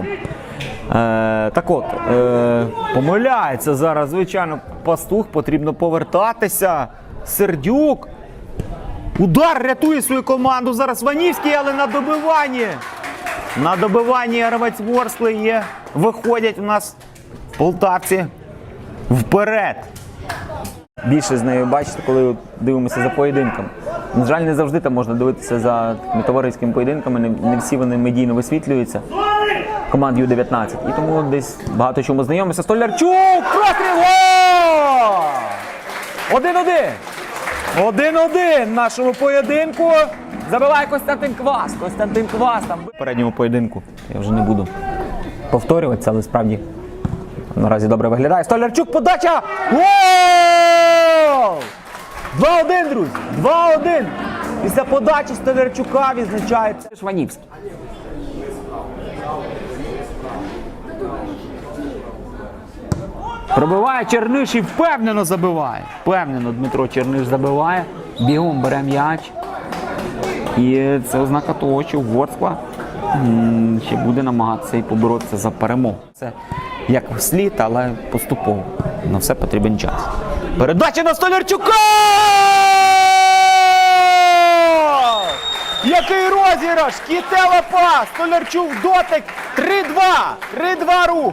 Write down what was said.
Е, так от, е, помиляється зараз, звичайно, пастух, потрібно повертатися. Сердюк. Удар рятує свою команду. Зараз Ванівський, але на добиванні. На добиванні гравець Ворскли є. Виходять у нас полтавці вперед. Більше з нею бачите, коли дивимося за поєдинком. На жаль, не завжди там можна дивитися за товариськими поєдинками, не всі вони медійно висвітлюються. Команд Ю-19. І тому десь багато чому знайомимося. Столярчук! Простріл! Один-один! Один-один нашому поєдинку. Забиває Костянтин Квас. Костянтин Квас там. В передньому поєдинку. Я вже не буду повторюватися, але справді наразі добре виглядає. Столярчук, подача! Гол! 2-1, друзі! 2-1! Після подачі Столярчука відзначається Шванівський. Пробиває Черниш і впевнено забиває. Впевнено Дмитро Черниш забиває. Бігом бере м'яч. І це ознака того, що Ворскла ще буде намагатися і поборотися за перемогу. Це як слід, але поступово. На все потрібен час. Передача на Столярчука! Який розіграш! Кітела! Столярчук дотик! 3-2! 3-2 рух!